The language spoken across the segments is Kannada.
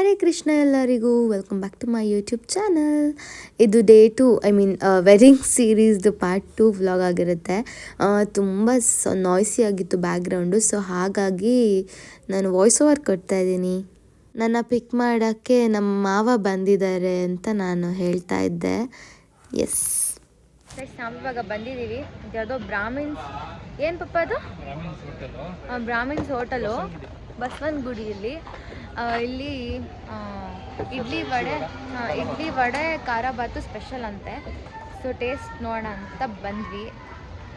ಹರೇ ಕೃಷ್ಣ ಎಲ್ಲರಿಗೂ welcome back to my YouTube channel ಇದು day two I mean wedding ಸೀರೀಸ್ದು part two vlog ಆಗಿರುತ್ತೆ. ತುಂಬ ಸ ನಾಯ್ಸಿ ಆಗಿತ್ತು ಬ್ಯಾಕ್ಗ್ರೌಂಡು ಸೊ ಹಾಗಾಗಿ ನಾನು ವಾಯ್ಸ್ ಓವರ್ ಕೊಡ್ತಾ ಇದ್ದೀನಿ. ನನ್ನ ಪಿಕ್ ಮಾಡೋಕ್ಕೆ ನಮ್ಮ ಮಾವ ಬಂದಿದ್ದಾರೆ ಅಂತ ನಾನು ಹೇಳ್ತಾ ಇದ್ದೆ. ಎಸ್ ನಾವು ಇವಾಗ ಬಂದಿದ್ದೀವಿ. ಯಾವುದೋ ಬ್ರಾಹ್ಮಿನ್ಸ್ ಏನು ಪಪ್ಪ ಅದು? ಆ, ಬ್ರಾಹ್ಮಿನ್ಸ್ ಹೋಟಲು. ಬಸವನಗುಡಿಯಲ್ಲಿ ಗುಡಿಯಲ್ಲಿ ಇಲ್ಲಿ. ಇಡ್ಲಿ ವಡೆ ಇಡ್ಲಿ ವಡೆ ಖಾರ ಬಾತು ಸ್ಪೆಷಲ್ ಅಂತೆ. ಸೊ ಟೇಸ್ಟ್ ನೋಡೋಣ ಅಂತ ಬಂದ್ವಿ.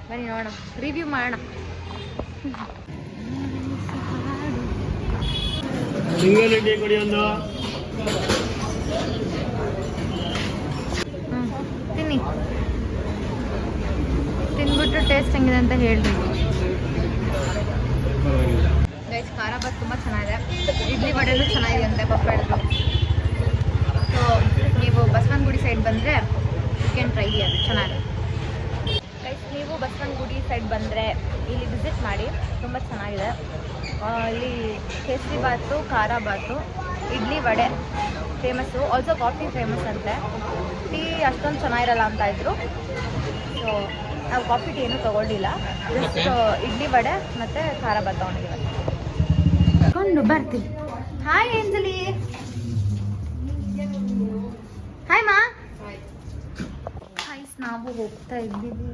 ಬನ್ನಿ ನೋಡೋಣ ರಿವ್ಯೂ ಮಾಡೋಣ. ತಿನ್ನಿ. ತಿನ್ಬಿಟ್ಟು ಟೇಸ್ಟ್ ಹೆಂಗಿದೆ ಅಂತ ಹೇಳ್ರಿ. ಖಾರ ತುಂಬ ಚೆನ್ನಾಗಿದೆ. ಇಡ್ಲಿ ವಡೆನೂ ಚೆನ್ನಾಗಿದೆ ಅಂತೆ ಪಪ್ಪ ಹೇಳಿದ್ರು ಸೊ ನೀವು ಬಸವನಗುಡಿ ಸೈಡ್ ಬಂದರೆ ಯು ಕ್ಯಾನ್ ಟ್ರೈ ಅದು ಚೆನ್ನಾಗಿದೆ ನೀವು ಬಸವನಗುಡಿ ಸೈಡ್ ಬಂದರೆ ಇಲ್ಲಿ ವಿಸಿಟ್ ಮಾಡಿ ತುಂಬ ಚೆನ್ನಾಗಿದೆ. ಇಲ್ಲಿ kesari bath khara bath idli vada famous also coffee famous ಅಂತೆ. ಟೀ ಅಷ್ಟೊಂದು ಚೆನ್ನಾಗಿರಲ್ಲ ಅಂತ ಇದ್ರು. ಸೊ ನಾವು ಕಾಫಿ ಟೀ ಏನೂ ತೊಗೊಂಡಿಲ್ಲ. ಜಸ್ಟ್ ಇಡ್ಲಿ ವಡೆ ಮತ್ತು ಖಾರ ಬಾತ್ ತೊಗೊಂಡಿದ್ದೀವಿ. ಕೊಂಡು ಬರ್ತೀನಿ. ಹಾಯ್ ಏಂಜಲಿ ಹಾಯ್ ಮಾ ಹಾಯ್ಸ್ ನಾವು ಹೋಗ್ತಾ ಇದ್ದೀವಿ.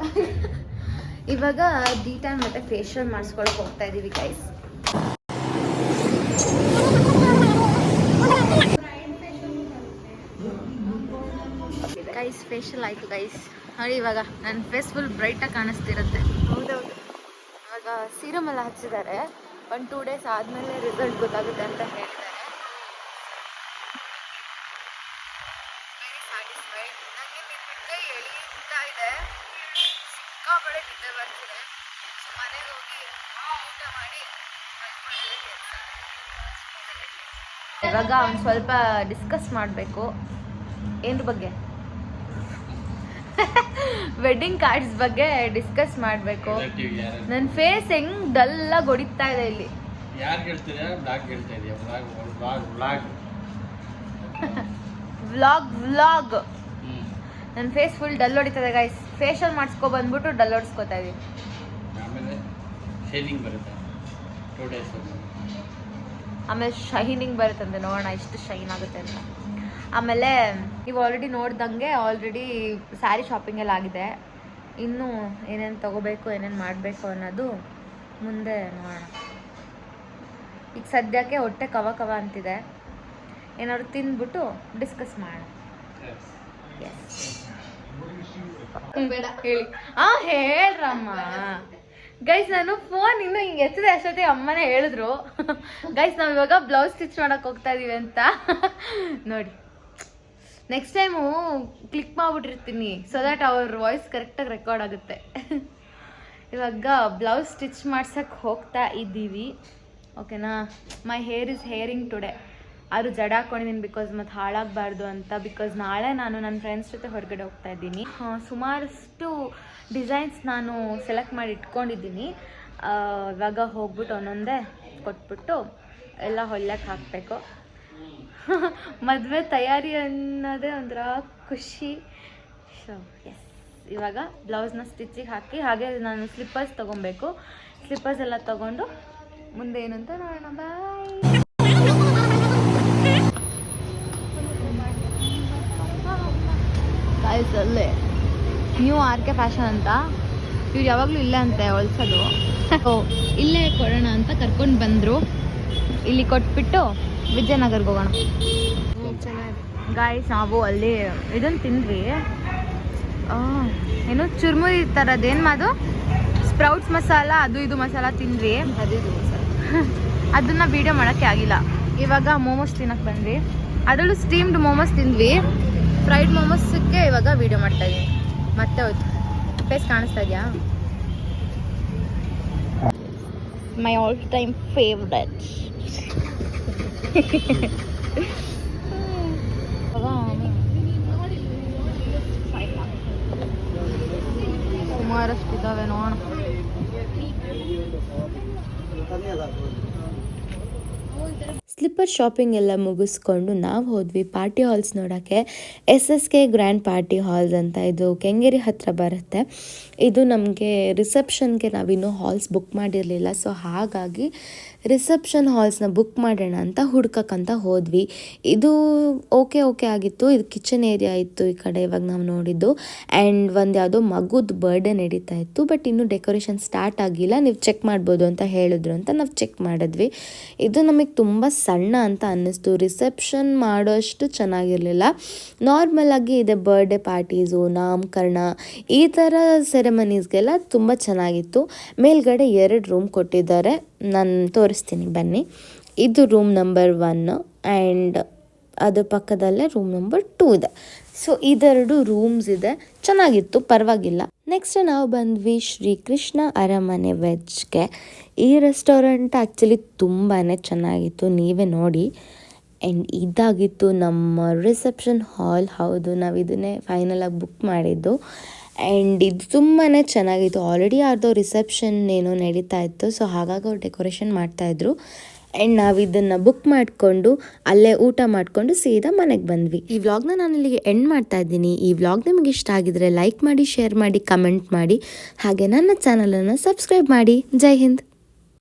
ಇವಾಗ ಡಿ ಟೈಮ್ ಮತ್ತೆ ಫೇಶಿಯಲ್ ಮಾಡಿಸ್ಕೊಳಕ್ ಹೋಗ್ತಾ ಇದ್ದೀವಿ ಗೈಸ್ ಗೈಸ್ ಫೇಶಿಯಲ್ ಆಯಿತು ಗೈಸ್ ನೋಡಿ ಇವಾಗ ನನ್ನ ಫೇಸ್ ಫುಲ್ ಬ್ರೈಟಾಗಿ ಕಾಣಿಸ್ತಿರುತ್ತೆ. ಹೌದೌದು. ಇವಾಗ ಸೀರಮ್ ಎಲ್ಲ ಹಚ್ಚಿದ್ದಾರೆ. ಒಂದು ಟೂ ಡೇಸ್ ಆದಮೇಲೆ ರಿಸಲ್ಟ್ ಗೊತ್ತಾಗುತ್ತೆ ಅಂತ ಹೇಳ್ತಾರೆ. ಇವಾಗ ಒಂದು ಸ್ವಲ್ಪ ಡಿಸ್ಕಸ್ ಮಾಡಬೇಕು. ಏನ್ರ ಬಗ್ಗೆ? ವೆಡ್ಡಿಂಗ್ ಕಾರ್ಡ್ಸ್ ಬಗ್ಗೆ ಡಿಸ್ಕಸ್ ಮಾಡಬೇಕು. ನನ್ನ ಫೇಸ್ ಹೆಂಗ್ ಡಲ್ಲಾಗಿ ಹೊಡಿತಾ ಇದೆ ಇಲ್ಲಿ. ಯಾರು ಹೇಳ್ತೀರಾ? ಬ್ಲಾಗ್ ಹೇಳ್ತಾ ಇದೆಯಾ? Blog blog blog vlog vlog ನನ್ನ ಫೇಸ್ ಫುಲ್ ಡಲ್ ಹೊಡಿತದೆ ಗೈಸ್ ಫೇಶಿಯಲ್ ಮಾಡಿಸ್ಕೊ ಬಂದ್ಬಿಟ್ಟು ಡಲ್ ಹೊಡಿಸ್ಕೋತಾ ಇದೀವಿ ಆಮೇಲೆ ಶೇನಿಂಗ್ ಬರುತ್ತೆ. ಟೂ ಡೇಸ್ ಆಮೇಲೆ ಶೈನಿಂಗ್ ಬರುತ್ತಂತೆ ನೋಡೋಣ ಎಷ್ಟು ಶೈನ್ ಆಗುತ್ತೆ ಅಂತ. ಆಮೇಲೆ ನೀವು ಆಲ್ರೆಡಿ ನೋಡ್ದಂಗೆ ಆಲ್ರೆಡಿ ಸ್ಯಾರಿ ಶಾಪಿಂಗ್ ಎಲ್ಲ ಆಗಿದೆ. ಇನ್ನೂ ಏನೇನು ತಗೋಬೇಕು ಏನೇನು ಮಾಡಬೇಕು ಅನ್ನೋದು ಮುಂದೆ ನೋಡೋಣ. ಈಗ ಸದ್ಯಕ್ಕೆ ಹೊಟ್ಟೆ ಕವ ಕವ ಅಂತಿದೆ. ಏನಾದ್ರು ತಿಂದ್ಬಿಟ್ಟು ಡಿಸ್ಕಸ್ ಮಾಡೋಣ. ಹೇಳಿ. ಆ ಹೇಳ್ರಮ್ಮ. ಗೈಸ್ ನಾನು ಫೋನ್ ಇನ್ನು ಹಿಂಗೆ ಎತ್ತಿದೆ ಅಷ್ಟೊತ್ತಿಗೆ ಅಮ್ಮನೇ ಹೇಳಿದ್ರು. ಗೈಸ್ ನಾವು ಇವಾಗ ಬ್ಲೌಸ್ ಸ್ಟಿಚ್ ಮಾಡೋಕೆ ಹೋಗ್ತಾ ಇದೀವಿ ಅಂತ. ನೋಡಿ. ನೆಕ್ಸ್ಟ್ ಟೈಮು ಕ್ಲಿಕ್ ಮಾಡ್ಬಿಟ್ಟಿರ್ತೀನಿ ಸೊ ದ್ಯಾಟ್ ಅವ್ರ ವಾಯ್ಸ್ ಕರೆಕ್ಟಾಗಿ ರೆಕಾರ್ಡ್ ಆಗುತ್ತೆ. ಇವಾಗ ಬ್ಲೌಸ್ ಸ್ಟಿಚ್ ಮಾಡ್ಸಕ್ಕೆ ಹೋಗ್ತಾ ಇದ್ದೀವಿ. ಓಕೆನಾ my hair is hairing today ಆದ್ರೂ ಜಡ ಹಾಕೊಂಡಿದ್ದೀನಿ ಬಿಕಾಸ್ ಮತ್ತೆ ಹಾಳಾಗಬಾರ್ದು ಅಂತ. ಬಿಕಾಸ್ ನಾಳೆ ನಾನು ನನ್ನ ಫ್ರೆಂಡ್ಸ್ ಜೊತೆ ಹೊರಗಡೆ ಹೋಗ್ತಾ ಇದ್ದೀನಿ. ಸುಮಾರಷ್ಟು ಡಿಸೈನ್ಸ್ ನಾನು ಸೆಲೆಕ್ಟ್ ಮಾಡಿ ಇಟ್ಕೊಂಡಿದ್ದೀನಿ. ಇವಾಗ ಹೋಗ್ಬಿಟ್ಟು ಒಂದೊಂದೇ ಕೊಟ್ಬಿಟ್ಟು ಎಲ್ಲ ಹೊಲ್ಯಕ್ಕೆ ಹಾಕಬೇಕು. ಮದುವೆ ತಯಾರಿ ಅನ್ನೋದೇ ಒಂಥರ ಖುಷಿ. ಸೊ ಎಸ್ ಇವಾಗ ಬ್ಲೌಸ್ನ ಸ್ಟಿಚಿಗೆ ಹಾಕಿ, ಹಾಗೆ ನಾನು ಸ್ಲಿಪ್ಪರ್ಸ್ ತೊಗೊಬೇಕು. ಸ್ಲಿಪ್ಪರ್ಸ್ ಎಲ್ಲ ತೊಗೊಂಡು ಮುಂದೆ ಏನಂತ ನೋಡೋಣ ಬಾಯ್ ಅಲ್ಲೇ. ನ್ಯೂ ಆರ್ ಕೆ ಫ್ಯಾಷನ್ ಅಂತ. ಇವ್ರು ಯಾವಾಗಲೂ ಇಲ್ಲ ಅಂತೆ, ಹೊಲ್ಸೋದು. ಇಲ್ಲೇ ಕೊಡೋಣ ಅಂತ ಕರ್ಕೊಂಡು ಬಂದರು. ಇಲ್ಲಿ ಕೊಟ್ಬಿಟ್ಟು ವಿಜಯನಗರ್ಗೆ ಹೋಗೋಣ. ಗಾಯ್ಸ್ ನಾವು ಅಲ್ಲಿ ಇದನ್ನು ತಿಂದ್ವಿ. ಏನು ಚುರ್ಮುರಿ ಥರದ್ದೇನು ಮಾದು? ಸ್ಪ್ರೌಟ್ಸ್ ಮಸಾಲ ಅದು ಇದು ಮಸಾಲ ತಿಂದ್ವಿ. ಅದನ್ನ ವಿಡಿಯೋ ಮಾಡೋಕ್ಕೆ ಆಗಿಲ್ಲ. ಇವಾಗ ಮೋಮೋಸ್ ತಿನ್ನಕ್ಕೆ ಬಂದ್ವಿ. ಅದರಲ್ಲೂ ಸ್ಟೀಮ್ಡ್ ಮೋಮೋಸ್ ತಿಂದ್ವಿ. ಫ್ರೈಡ್ ಮೋಮೋಸಕ್ಕೆ ಇವಾಗ ವಿಡಿಯೋ ಮಾಡ್ತಾ ಇದೀನಿ. ಮತ್ತೆ ಹೋಯ್ತು. ಫೇಸ್ ಕಾಣಿಸ್ತಾ ಇದೆಯಾ? ಮೈ ಆಲ್ ಟೈಮ್ ಫೇವ್ರೆಟ್ ಸುಮಾರಷ್ಟು ಇದ್ದಾವೆ ನೋಡೋಣ ಸ್ಲಿಪ್ಪರ್ ಶಾಪಿಂಗ್ ಎಲ್ಲ ಮುಗಿಸ್ಕೊಂಡು ನಾವು ಹೋದ್ವಿ ಪಾರ್ಟಿ ಹಾಲ್ಸ್ ನೋಡೋಕ್ಕೆ. S S K grand party halls ಅಂತ ಇದು ಕೆಂಗೇರಿ ಹತ್ತಿರ ಬರುತ್ತೆ. ಇದು ನಮಗೆ ರಿಸೆಪ್ಷನ್ಗೆ ನಾವಿನ್ನೂ ಹಾಲ್ಸ್ ಬುಕ್ ಮಾಡಿರಲಿಲ್ಲ. ಸೊ ಹಾಗಾಗಿ ರಿಸೆಪ್ಷನ್ ಹಾಲ್ಸ್ನ ಬುಕ್ ಮಾಡೋಣ ಅಂತ ಹುಡ್ಕಕ್ಕಂತ ಹೋದ್ವಿ. ಇದು ಓಕೆ ಓಕೆ ಆಗಿತ್ತು. ಇದು ಕಿಚನ್ ಏರಿಯಾ ಇತ್ತು ಈ ಕಡೆ ಇವಾಗ ನಾವು ನೋಡಿದ್ದು. ಆ್ಯಂಡ್ ಒಂದು ಯಾವುದೋ ಮಗುದ ಬರ್ಡೇ ನಡೀತಾ ಇತ್ತು. ಬಟ್ ಇನ್ನೂ ಡೆಕೋರೇಷನ್ ಸ್ಟಾರ್ಟ್ ಆಗಿಲ್ಲ. ನೀವು ಚೆಕ್ ಮಾಡ್ಬೋದು ಅಂತ ಹೇಳಿದ್ರು ಅಂತ ನಾವು ಚೆಕ್ ಮಾಡಿದ್ವಿ. ಇದು ನಮಗೆ ತುಂಬ ಸಣ್ಣ ಅಂತ ಅನ್ನಿಸ್ತು. ರಿಸೆಪ್ಷನ್ ಮಾಡೋಷ್ಟು ಚೆನ್ನಾಗಿರಲಿಲ್ಲ. ನಾರ್ಮಲ್ ಆಗಿ ಇದೆ ಬರ್ಡೇ ಪಾರ್ಟೀಸು, ನಾಮಕರಣ, ಈ ಥರ ಸೆರೆಮನೀಸ್ಗೆಲ್ಲ ತುಂಬ ಚೆನ್ನಾಗಿತ್ತು. ಮೇಲ್ಗಡೆ ಎರಡು ರೂಮ್ ಕೊಟ್ಟಿದ್ದಾರೆ. ನಾನು ತೋರಿಸ್ತೀನಿ, ಬನ್ನಿ. ಇದು ರೂಮ್ ನಂಬರ್ ಒನ್ ಆ್ಯಂಡ್ ಅದ್ರ ಪಕ್ಕದಲ್ಲೇ ರೂಮ್ ನಂಬರ್ ಟೂ ಇದೆ. ಸೊ ಇದೆರಡು ರೂಮ್ಸ್ ಇದೆ. ಚೆನ್ನಾಗಿತ್ತು, ಪರವಾಗಿಲ್ಲ. ನೆಕ್ಸ್ಟ್ ನಾವು ಬಂದ್ವಿ ಶ್ರೀಕೃಷ್ಣ ಅರಮನೆ ವೆಜ್ಗೆ ಈ ರೆಸ್ಟೋರೆಂಟ್ ಆ್ಯಕ್ಚುಲಿ ತುಂಬಾ ಚೆನ್ನಾಗಿತ್ತು, ನೀವೇ ನೋಡಿ. ಆ್ಯಂಡ್ ಇದಾಗಿತ್ತು ನಮ್ಮ ರಿಸೆಪ್ಷನ್ ಹಾಲ್ ಹೌದು ನಾವು ಇದನ್ನೇ ಫೈನಲಾಗಿ ಬುಕ್ ಮಾಡಿದ್ದು. ಆ್ಯಂಡ್ ಇದು ತುಂಬಾ ಚೆನ್ನಾಗಿತ್ತು. ಆಲ್ರೆಡಿ ಯಾರ್ದೋ ರಿಸೆಪ್ಷನ್ ಏನೋ ನಡೀತಾ ಇತ್ತು. ಸೊ ಹಾಗಾಗಿ ಅವ್ರು ಡೆಕೋರೇಷನ್ ಮಾಡ್ತಾಯಿದ್ರು ಆ್ಯಂಡ್ ನಾವು ಇದನ್ನು ಬುಕ್ ಮಾಡಿಕೊಂಡು, ಅಲ್ಲೇ ಊಟ ಮಾಡಿಕೊಂಡು ಸೀದಾ ಮನೆಗೆ ಬಂದ್ವಿ. ಈ ವ್ಲಾಗ್ನ ನಾನು ಇಲ್ಲಿಗೆ ಎಂಡ್ ಮಾಡ್ತಾ ಇದ್ದೀನಿ. ಈ ವ್ಲಾಗ್ ನಿಮಗೆ ಇಷ್ಟ ಆಗಿದ್ರೆ ಲೈಕ್ ಮಾಡಿ ಶೇರ್ ಮಾಡಿ ಕಮೆಂಟ್ ಮಾಡಿ. ಹಾಗೆ ನನ್ನ ಚಾನಲನ್ನು ಸಬ್ಸ್ಕ್ರೈಬ್ ಮಾಡಿ. ಜೈ ಹಿಂದ್.